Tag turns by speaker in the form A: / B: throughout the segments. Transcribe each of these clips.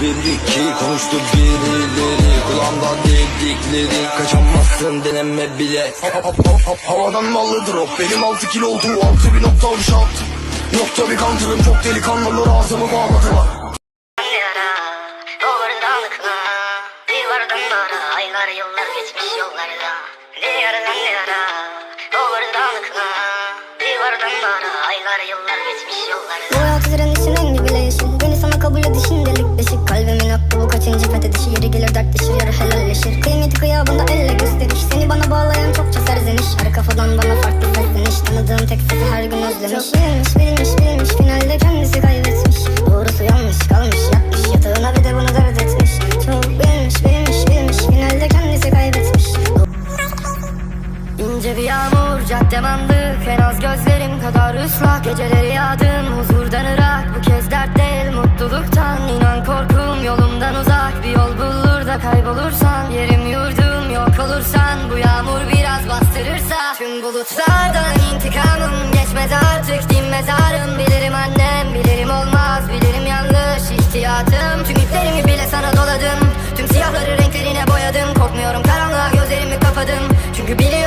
A: bir iki konuştu birileri Kulağımda dedikleri Kaçamazsın deneme bile. Hop, hop, hop, hop, Havadan mallı drop Benim altı kilo olduğu altı bir nokta on shot Nokta bir counter'ım çok delikanlılar ağzımı bağladılar.
B: Aylar yıllar geçmiş yollarda Diyardan yara Doğrudanlıkla Divardan bara Aylar yıllar geçmiş yollarda
C: Bu hayat direnişin gelir dertleşir yarı helalleşir Kıymeti kıyabında elle gösteriş Seni bana bağlayan çokça serzeniş Her kafadan bana farklı sesleniş Tanıdığım tek sesi her gün özlemiş. Çok bilmiş bilmiş bilmiş. Finalde kendisi kaybetmiş. Doğrusu yanlış kalmış. Yatmış Yatağına bir de bunu dert etmiş. Çok bilmiş bilmiş bilmiş. Finalde kendisi kaybetmiş.
B: İnce bir yağmur caddem andık En az gözlerim kadar ıslak. Geceleri yağdım huzurdan ırak. Bu kez dert da kaybolursan Yerim yurdum yok olursan Bu yağmur biraz bastırırsa Tüm bulutlardan intikamım Geçmez artık dinmez ağrım Bilirim annem bilirim olmaz Bilirim yanlış ihtiyatım. Tüm iplerimi bile sana doladım Tüm siyahları renklerine boyadım. Korkmuyorum karanlığa gözlerimi kapadım. Çünkü biliyorum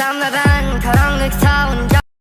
B: insanla ben Karanlık savunca